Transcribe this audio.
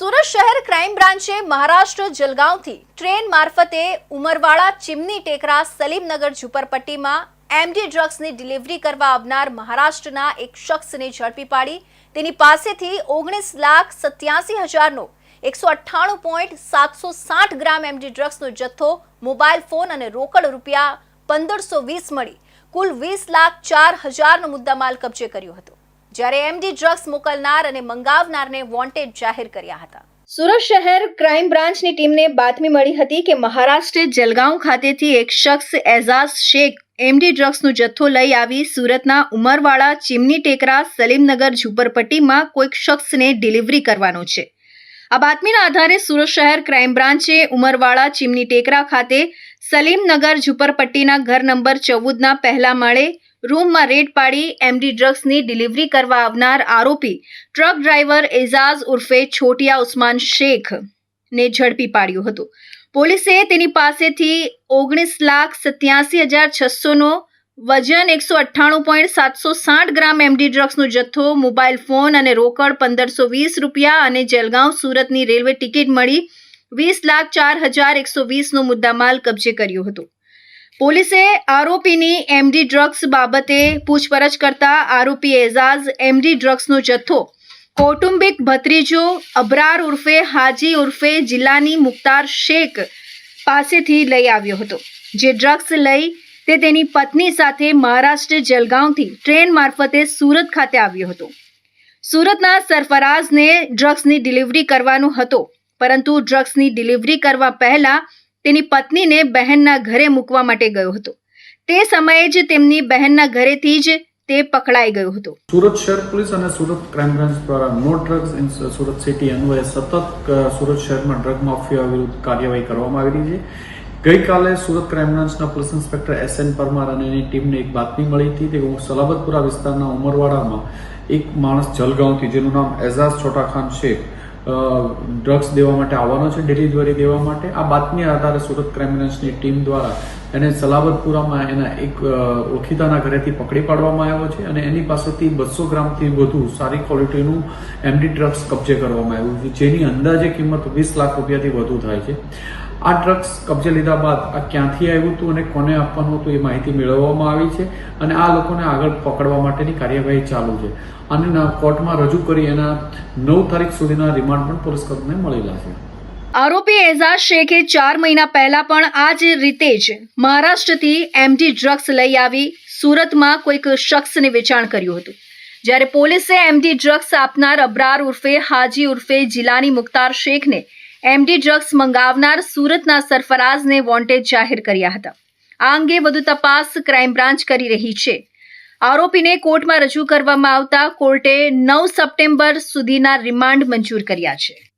સુરત શહેર ક્રાઇમ બ્રાન્ચે મહારાષ્ટ્ર જલગાંવથી ટ્રેન મારફતે ઉમરવાડા ચીમની ટેકરા સલીમનગર ઝુંપડપટ્ટીમાં એમડી ડ્રગ્સની ડિલિવરી કરવા આવનાર મહારાષ્ટ્રના એક શખ્સને ઝડપી પાડી. તેની પાસેથી ઓગણીસ લાખ સત્યાસી હજારનો એકસો અઠ્ઠાણું પોઈન્ટ સાતસો સાઠ ગ્રામ એમડી ડ્રગ્સનો જથ્થો, મોબાઈલ ફોન અને રોકડ રૂપિયા પંદરસો વીસ મળી. કુલ વીસ લાખ ચાર હજારનો મુદ્દામાલ કબજે કર્યો હતો. જ્યારે એમડી ડ્રગ્સ મોકલનાર અને મંગાવનારને વોન્ટેડ જાહેર કર્યા હતા. સુરત શહેર ક્રાઇમ બ્રાન્ચની ટીમને બાતમી મળી હતી કે મહારાષ્ટ્ર જલગાંવ ખાતેથી એક શખ્સ એઝાઝ શેખ એમડી ડ્રગ્સનો જથ્થો લઈ આવી સુરતના ઉમરવાડા, ચીમની ટેકરા, સલીમનગર, ઝુંપડપટ્ટીમાં કોઈક શખ્સને ડિલિવરી કરવાનો છે. આ બાતમીના આધારે સુરત શહેર ક્રાઇમ બ્રાન્ચે ઉમરવાડા, ચીમની ટેકરા ખાતે સલીમનગર, ઝુંપડપટ્ટીના ઘર નંબર ચૌદના પહેલા માળે રૂમમાં રેડ પાડી એમડી ડ્રગ્સની ડિલિવરી કરવા આવનાર આરોપી ટ્રક ડ્રાઈવર એઝાઝ ઉર્ફે છોટિયા ઉસ્માન શેખ ને ઝડપી પાડ્યો હતો. પોલીસે તેની પાસેથી ઓગણીસ લાખ સત્યાસી હજાર છસોનો વજન એકસો અઠ્ઠાણું પોઈન્ટ સાતસો સાઠ ગ્રામ એમડી ડ્રગ્સનો જથ્થો મોબાઈલ ફોન અને રોકડ પંદરસો વીસ રૂપિયા અને જલગાંવ સુરતની રેલવે ટિકિટ મળી વીસ લાખ ચાર હજાર એકસો વીસનો મુદ્દામાલ કબજે કર્યો હતો. પોલીસે આરોપીની એમડી ડ્રગ્સ બાબતે પૂછપરછ કરતા આરોપી એઝાઝ એમડી ડ્રગ્સનો જથ્થો કૌટુંબિક ભત્રીજો અબરાર ઉર્ફે હાજી ઉર્ફે જિલ્લાની મુખ્તાર શેખ પાસેથી લઈ આવ્યો હતો, જે ડ્રગ્સ લઈ તે તેની પત્ની સાથે મહારાષ્ટ્ર જલગાંવથી ટ્રેન મારફતે સુરત ખાતે આવ્યો હતો. સુરતના સરફરાઝને ડ્રગ્સની ડિલિવરી કરવાનો હતો, પરંતુ ડ્રગ્સની ડિલિવરી કરવા પહેલા તેની પત્નીને બહેનના ઘરે મૂકવા માટે ગયો હતો. તે સમયે જ તેમની બહેનના ઘરેથી જ તે પકડાઈ ગયો હતો. સુરત શહેર પોલીસ અને સુરત ક્રાઇમ બ્રાન્ચ દ્વારા no drugs in Surat city અન્વયે સતત સુરત શહેરમાં ડ્રગ માફિયા વિરુદ્ધ કાર્યવાહી કરવામાં આવી રહી છે. ગઈકાલે સુરત ક્રાઇમ બ્રાન્ચના police inspector S N Parmar અને એની ટીમને એક બાતમી મળી હતી તે સલાબતપુરા વિસ્તારના ઉમરવાડામાં એક માણસ જલગાંવથી જેનું નામ એઝાઝ છોટા ખાન શેખ ડ્રગ્સ દેવા માટે આવવાનો છે, ડિલિવરી દેવા માટે. આ બાતમી આધારે સુરત ક્રાઇમ બ્રાન્ચની ટીમ દ્વારા એને સલાબતપુરામાં એના એક ઓળખીતાના ઘરેથી પકડી પાડવામાં આવ્યો છે અને એની પાસેથી બસો ગ્રામથી વધુ સારી ક્વોલિટીનું એમડી ડ્રગ્સ કબજે કરવામાં આવ્યું છે, જેની અંદાજે કિંમત વીસ લાખ રૂપિયાથી વધુ થાય છે. આ ડ્રગ્સ કબજે લીધા બાદ આ ક્યાંથી આવ્યું હતું અને કોને આપવાનું હતું એ માહિતી મેળવવામાં આવી છે અને આ લોકોને આગળ પકડવા માટેની કાર્યવાહી ચાલુ છે. અને કોર્ટમાં રજૂ કરી એના નવ તારીખ સુધીના રિમાન્ડ પણ પોલીસ કર્મીને મળેલા છે. આરોપી એઝાઝ શેખે ચાર મહિના પહેલા પણ આ જ રીતે જ મહારાષ્ટ્રથી એમડી ડ્રગ્સ લઈ આવી સુરતમાં કોઈક શખ્સને વેચાણ કર્યું હતું. જ્યારે પોલીસે એમડી ડ્રગ્સ આપનાર અબરાર ઉર્ફે હાજી ઉર્ફે જિલ્લાની મુખ્તાર શેખને એમડી ડ્રગ્સ મંગાવનાર સુરતના સરફરાઝને વોન્ટેડ જાહેર કર્યા હતા. આ અંગે વધુ તપાસ ક્રાઇમ બ્રાન્ચ કરી રહી છે. આરોપીને કોર્ટમાં રજૂ કરવામાં આવતા કોર્ટે નવ સપ્ટેમ્બર સુધીના રિમાન્ડ મંજૂર કર્યા છે.